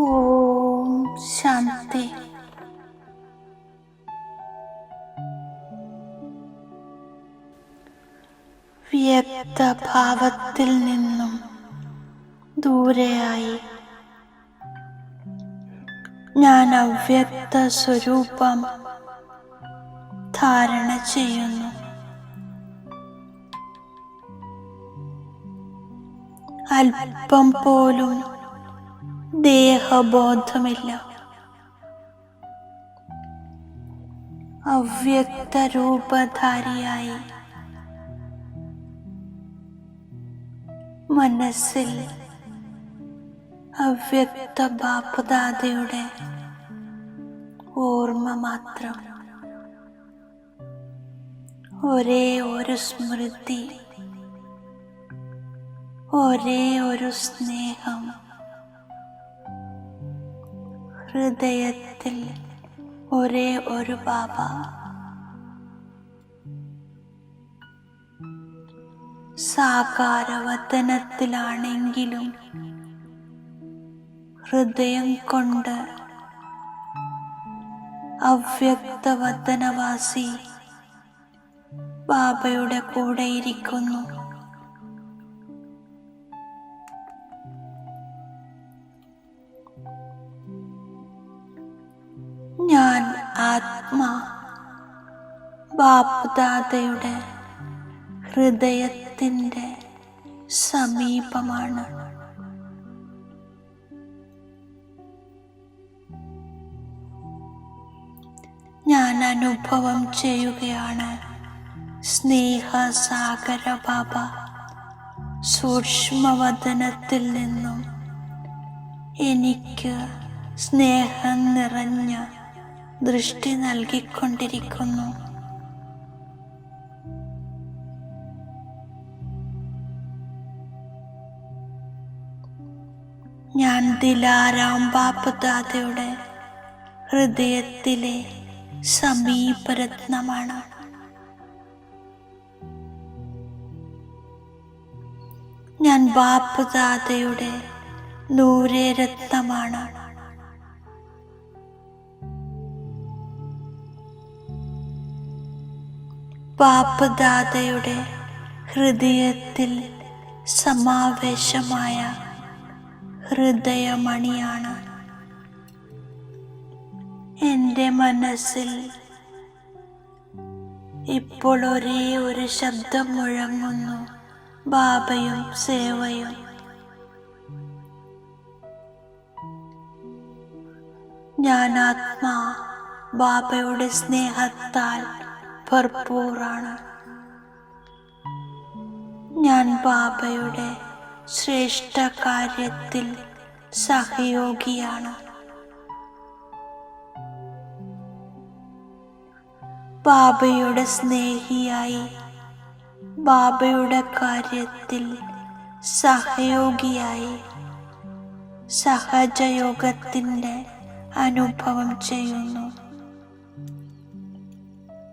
ഓം ശാന്തി. വ്യക്തഭാവത്തിൽ നിന്നും ദൂരെയായി. ഞാൻ അവ്യക്ത സ്വരൂപം ധാരണ ചെയ്യുന്നു. അല്പം പോലും ദേഹബോധമില്ല. അവ്യക്ത രൂപധാരിയായി മനസ്സിൽ അവ്യക്ത ബാപ്പുദാതയുടെ ഓർമ്മ മാത്രം. ഒരേ ഒരു സ്മൃതി ഒരേ ഒരു സ്നേഹം ഹൃദയത്തിൽ ഒരേ ഒരു ബാബ. സാകാരവതനത്തിലാണെങ്കിലും ഹൃദയം കൊണ്ട് അവ്യക്തവതനവാസി ബാബയുടെ കൂടെ ഇരിക്കുന്നു. ആത്മാ ബാപ്ദാദയുടെ ഹൃദയത്തിന്റെ സമീപമാണ്. ഞാൻ അനുഭവം ചെയ്യുകയാണ്. സ്നേഹസാഗര ബാബ സൂക്ഷ്മവദനത്തിൽ നിന്നും എനിക്ക് സ്നേഹം നിറഞ്ഞ ദൃഷ്ടി നൽകിക്കൊണ്ടിരിക്കുന്നു. ഞാൻ ദിലാറാം ബാപ്പുദാദയുടെ ഹൃദയത്തിലെ സമീപരത്നമാണ്. ഞാൻ ബാപ്പുദാദയുടെ നൂരരത്നമാണ് ബാപ്പുദാദയുടെ ഹൃദയത്തിൽ സമാവേശമായ ഹൃദയമണിയാണ് എന്റെ മനസ്സിൽ. ഇപ്പോൾ ഒരേ ഒരു ശബ്ദം മുഴങ്ങുന്നു ബാബയും സേവയും. ഞാൻ ആത്മാ ബാബയുടെ സ്നേഹത്താൽ ഭർപ്പൂറാണ് ഞാൻ ബാബയുടെ ശ്രേഷ്ഠ കാര്യത്തിൽ സഹയോഗിയാണ്. ബാബയുടെ സ്നേഹിയായി ബാബയുടെ കാര്യത്തിൽ സഹയോഗിയായി സഹജയോഗത്തിന്റെ അനുഭവം ചെയ്യുന്നു.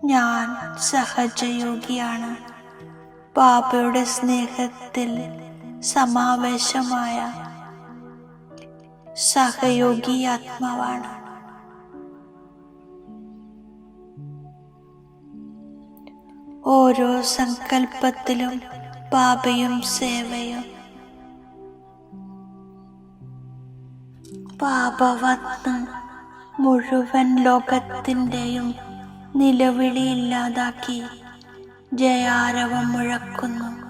ഞാൻ സഹജയോഗിയാണ്. ബാബയുടെ സ്നേഹത്തിൽ സമാവേശമായ സഹയോഗി ആത്മാവാണ്. ഓരോ സങ്കല്പത്തിലും പാപയും സേവയും. ബാബ മുഴുവൻ ലോകത്തിന്റെയും നിലവിളി ഇല്ലാതാക്കി ജയാരവം മുഴക്കുന്നു.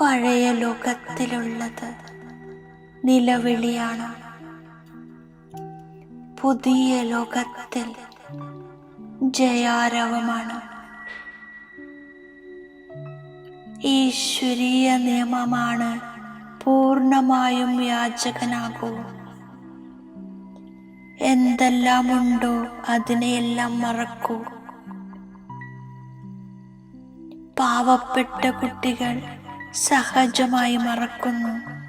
പഴയ ലോകത്തിലുള്ളത് നിലവിളിയാണ്. പുതിയ ലോകത്തിൽ ജയാരവമാണ്. ഈശ്വരീയ നിയമമാണ് പൂർണമായും യാചകനാകൂ. എന്തെല്ലാമുണ്ടോ അതിനെയെല്ലാം മറക്കൂ. പാവപ്പെട്ട കുട്ടികൾ സഹജമായി മറക്കുന്നു.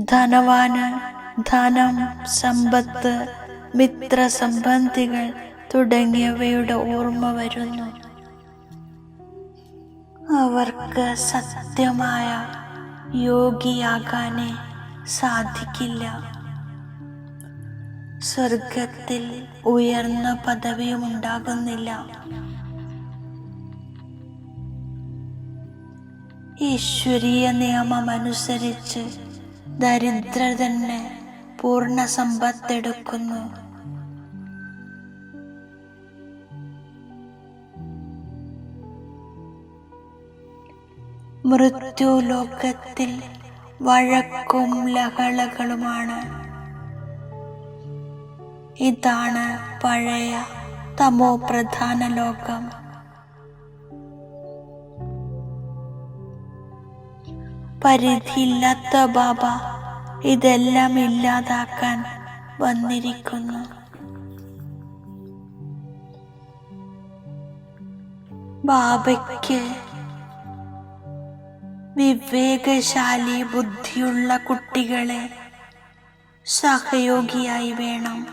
ധനവാന് ധനം സമ്പത്ത് മിത്രസംബന്ധികൾ തുടങ്ങിയവയുടെ ഓർമ്മ വരുന്നു. അവർക്ക് സത്യമായ യോഗിയാകാനേ സാധിക്കില്ല. സ്വർഗത്തിൽ ഉയർന്ന പദവിയും ഉണ്ടാകുന്നില്ല ഈശ്വരീയ നിയമമനുസരിച്ച് ദരിദ്ര തന്നെ പൂർണ സമ്പത്തെടുക്കുന്നു. മൃത്യുലോകത്തിൽ വഴക്കും ലഹളകളുമാണ് ഇതാണ് പഴയ തമോ പ്രധാന ലോകം. പരിധിയില്ലാത്ത ബാബ ഇതെല്ലാം ഇല്ലാതാക്കാൻ വന്നിരിക്കുന്നു. ബാബയ്ക്ക് വിവേകശാലി ബുദ്ധിയുള്ള കുട്ടികളെ സഹയോഗിയായി വേണം.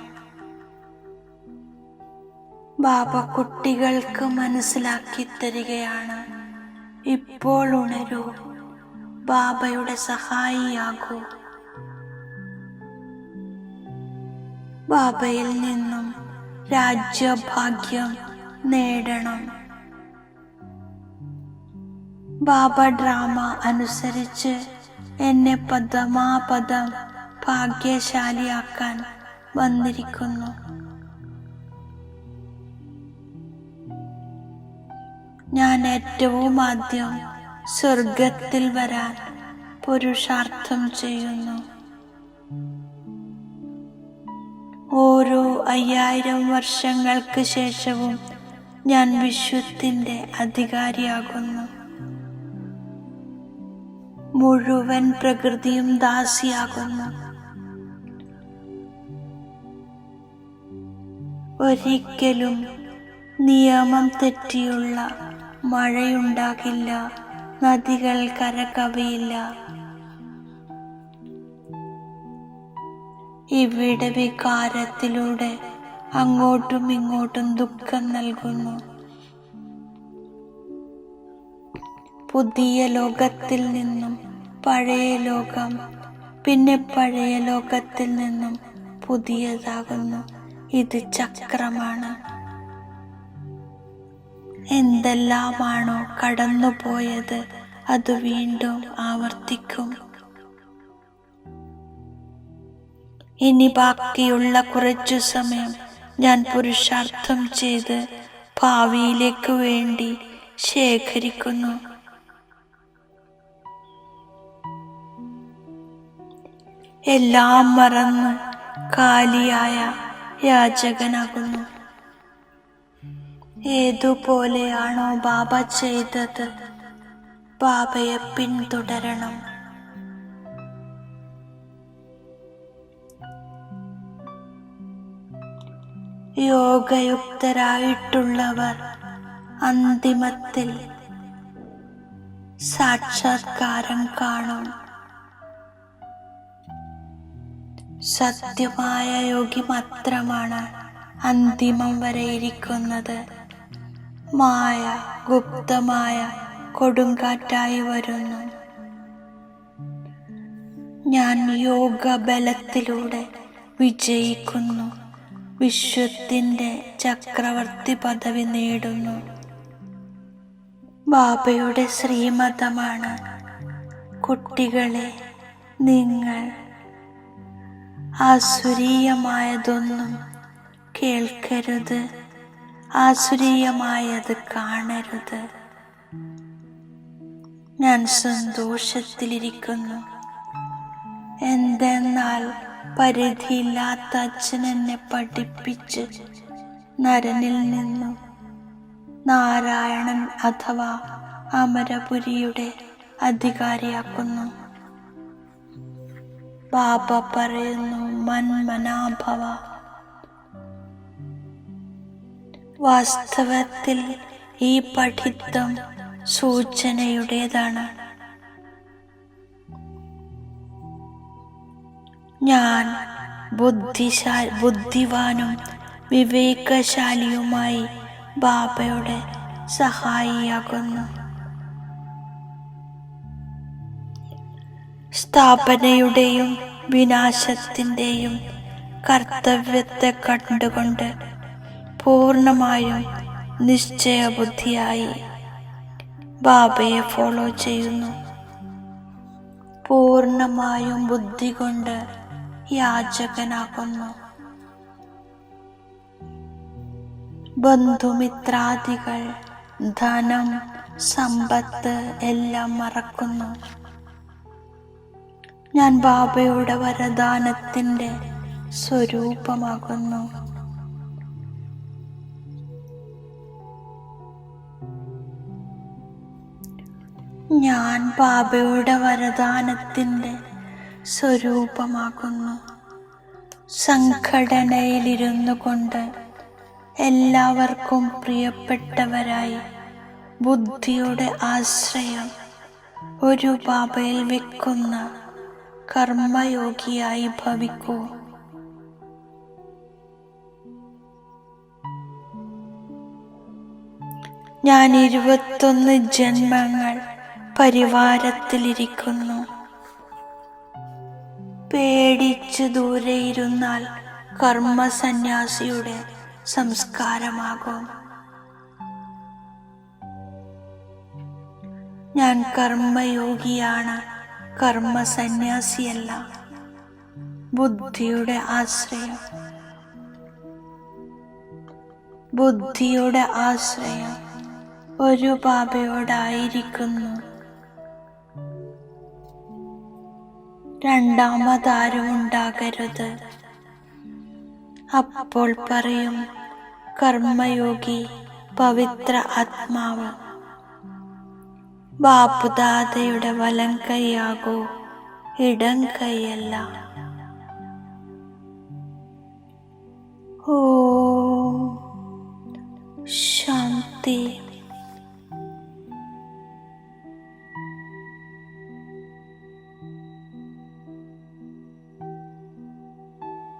ബാബ കുട്ടികൾക്ക് മനസ്സിലാക്കി തരികയാണ്. ഇപ്പോൾ ഉണരൂ ബാബയുടെ സഹായിയാകൂ. ബാബയിൽ നിന്നും രാജ്യഭാഗ്യം നേടണം. ബാബ ഡ്രാമ അനുസരിച്ച് എന്നെ പദമാപദം ഭാഗ്യശാലിയാക്കാൻ വന്നിരിക്കുന്നു. ഞാൻ ഏറ്റവും ആദ്യം സ്വർഗത്തിൽ വരാൻ പുരുഷാർത്ഥം ചെയ്യുന്നു. ഓരോ അയ്യായിരം വർഷങ്ങൾക്ക് ശേഷവും ഞാൻ വിശ്വത്തിന്റെ അധികാരിയാകുന്നു. മുഴുവൻ പ്രകൃതിയും ദാസിയാകുന്നു. ഒരിക്കലും നിയമം തെറ്റിയുള്ള മഴയുണ്ടാകില്ല നദികൾ കരകവിയില്ല. ഇവിടെ വികാരത്തിലൂടെ അങ്ങോട്ടും ഇങ്ങോട്ടും ദുഃഖം നൽകുന്നു. പുതിയ ലോകത്തിൽ നിന്നും പഴയ ലോകം പിന്നെ പഴയ ലോകത്തിൽ നിന്നും പുതിയതാകുന്നു. ഇത് ചക്രമാണ്. എന്തെല്ലാമാണോ കടന്നുപോയത് അത് വീണ്ടും ആവർത്തിക്കും. ഇനി ബാക്കിയുള്ള കുറച്ചു സമയം ഞാൻ പുരുഷാർത്ഥം ചെയ്ത് ഭാവിയിലേക്ക് വേണ്ടി ശേഖരിക്കുന്നു. എല്ലാം മറന്ന് കാലിയായ യാചകനാകുന്നു. ഏതുപോലെയാണോ ബാബ ചെയ്തത് ബാബയെ പിന്തുടരണം. യോഗയുക്തരായിട്ടുള്ളവർ അന്തിമത്തിൽ സാക്ഷാത്കാരം കാണും. സത്യമായ യോഗി മാത്രമാണ് അന്തിമം വരെ ഇരിക്കുന്നത്. മായ ഗുപ്തമായ കൊടുങ്കാറ്റായി വരുന്നു. ഞാൻ യോഗ ബലത്തിലൂടെ വിജയിക്കുന്നു. വിശ്വത്തിന്റെ ചക്രവർത്തി പദവി നേടുന്നു. ബാബയുടെ ശ്രീമതമാണ് കുട്ടികളെ നിങ്ങൾ ആസുരീയമായതൊന്നും കേൾക്കരുത്. ആസുരീയമായത് കാണരുത്. ഞാൻ സന്തോഷത്തിലിരിക്കുന്നു. എന്തെന്നാൽ പരിധിയില്ലാത്ത അച്ഛൻ എന്നെ പഠിപ്പിച്ച് നരനിൽ നിന്നും. നാരായണൻ അഥവാ അമരപുരിയുടെ അധികാരിയാക്കുന്നു. ബാബ പറയുന്നു മന്മനാഭവ. വാസ്തവത്തിൽ ഈ പഠിത്തം സൂചനയുടേതാണ്. ഞാൻ ബുദ്ധിശാ ബുദ്ധിവാനും വിവേകശാലിയുമായി ബാബയുടെ സഹായിയാകുന്നു. സ്ഥാപനയുടെയും വിനാശത്തിന്റെയും കർത്തവ്യത്തെ കണ്ടുകൊണ്ട് പൂർണമായും നിശ്ചയബുദ്ധിയായി. ബാബയെ ഫോളോ ചെയ്യുന്നു. പൂർണമായും ബുദ്ധി കൊണ്ട് യാചകനാകുന്നു. ബന്ധുമിത്രാദികൾ ധനം സമ്പത്ത് എല്ലാം മറക്കുന്നു. ഞാൻ ബാബയുടെ വരദാനത്തിന്റെ സ്വരൂപമാകുന്നു. ഞാൻ ബാബയുടെ വരദാനത്തിന്റെ സ്വരൂപമാകുന്നു. സംഘടനയിലിരുന്നു കൊണ്ട് എല്ലാവർക്കും പ്രിയപ്പെട്ടവരായി ബുദ്ധിയുടെ ആശ്രയം ഒരു ബാബയിൽ വെക്കുന്ന കർമ്മയോഗിയായി ഭവിക്കൂ. ഞാൻ ഇരുപത്തൊന്ന് ജന്മങ്ങൾ പരിവാരത്തിലിരിക്കുന്നു. പേടിച്ചു ദൂരെ ഇരുന്നാൽ കർമ്മസന്യാസിയുടെ സംസ്കാരമാകും. ഞാൻ കർമ്മയോഗിയാണ്. കർമ്മസന്യാസിയല്ല. ബുദ്ധിയുടെ ആശ്രയം. ബുദ്ധിയുടെ ആശ്രയം ഒരു പാപയോടായിരിക്കുന്നു. രണ്ടാമതാരും ഉണ്ടാകരുത്. അപ്പോൾ പറയും കർമ്മയോഗി പവിത്ര ആത്മാവ്. ബാപ്പുദാതയുടെ വലം കൈയാകൂ ഇടം കൈയല്ല.